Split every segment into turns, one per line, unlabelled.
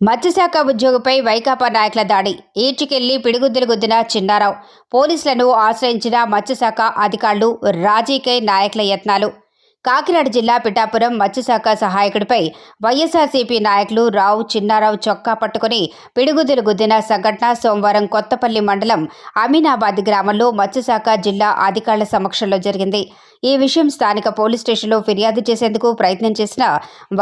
మత్స్యశాఖ ఉద్యోగిపై వైకాపా నాయకుల దాడి. ఈడ్చుకెళ్ళి పిడిగుద్దులు గుద్దిన చిన్నారావు. పోలీసులను ఆశ్రయించిన మత్స్యశాఖ అధికారులు రాజీకై నాయకుల యత్నాలు. కాకినాడ జిల్లా పిఠాపురం మత్స్యశాఖ సహాయకుడిపై వైఎస్ఆర్సీపీ నాయకులు రావు చిన్నారావు చొక్కా పట్టుకుని పిడిగుద్దులు గుద్దిన సంఘటన సోమవారం కొత్తపల్లి మండలం అమీనాబాద్ గ్రామంలో మత్స్యశాఖ జిల్లా అధికారుల సమక్షంలో జరిగింది. ఈ విషయం స్థానిక పోలీస్ స్టేషన్లో ఫిర్యాదు చేసేందుకు ప్రయత్నం చేసినా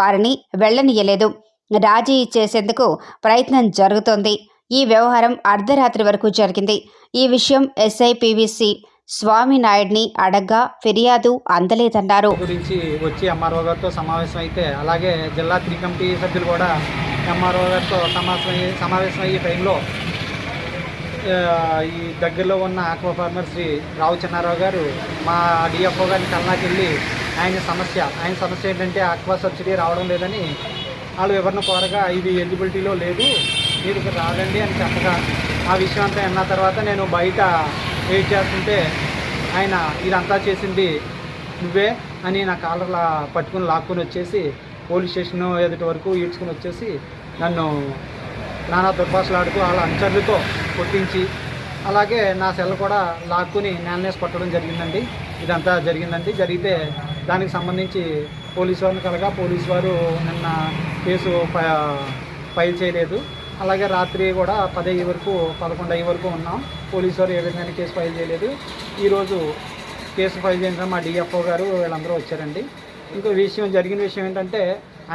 వారిని వెళ్ళనీయలేదు. రాజీ చేసేందుకు ప్రయత్నం జరుగుతోంది. ఈ వ్యవహారం అర్ధరాత్రి వరకు జరిగింది. ఈ విషయం ఎస్ఐ పివిసి స్వామినాయుడిని అడగ్గా ఫిర్యాదు అందలేదన్నారు.
గురించి వచ్చి ఎంఆర్ఓ గారితో సమావేశం అయితే అలాగే జిల్లా త్రీ కమిటీ సభ్యులు కూడా ఎంఆర్ఓ గారితో సమావేశం అయ్యి సమావేశం అయ్యే టైంలో ఈ దగ్గరలో ఉన్న ఆక్వా ఫార్మర్ శ్రీ రావు చిన్నారావు గారు మా డిఎఫ్ఓ గారిని కల్నాకి వెళ్ళి ఆయన సమస్య ఆయన సమస్య ఏంటంటే ఆక్వా సబ్సిడీ రావడం లేదని వాళ్ళు వివరణ కోరగా ఇది ఎలిజిబిలిటీలో లేదు మీరు ఇక్కడ రాదండి అని చెప్పగా ఆ విషయం అంతా విన్న తర్వాత నేను బయట వెయిట్ చేస్తుంటే ఆయన ఇదంతా చేసింది నువ్వే అని నా కాలర్లా పట్టుకుని లాక్కుని వచ్చేసి పోలీస్ స్టేషన్ ఎదుటి వరకు ఈడ్చుకుని వచ్చేసి నన్ను నానా దుర్భాషలాడుతూ వాళ్ళ అంచర్లతో కొట్టించి అలాగే నా సెల్ కూడా లాక్కుని నాన్నేసి కొట్టడం జరిగిందండి. ఇదంతా జరిగిందండి. జరిగితే దానికి సంబంధించి పోలీసు వారిని కలగా పోలీసు వారు నిన్న కేసు ఫైల్ చేయలేదు. అలాగే రాత్రి కూడా పదయ్యే వరకు పదకొండు అయ్యి వరకు ఉన్నాం. పోలీసు వారు ఏ విధంగా కేసు ఫైల్ చేయలేదు. ఈరోజు కేసు ఫైల్ చేయడం మా డిఎఫ్ఓ గారు వీళ్ళందరూ వచ్చారండి. ఇంకో విషయం జరిగిన విషయం ఏంటంటే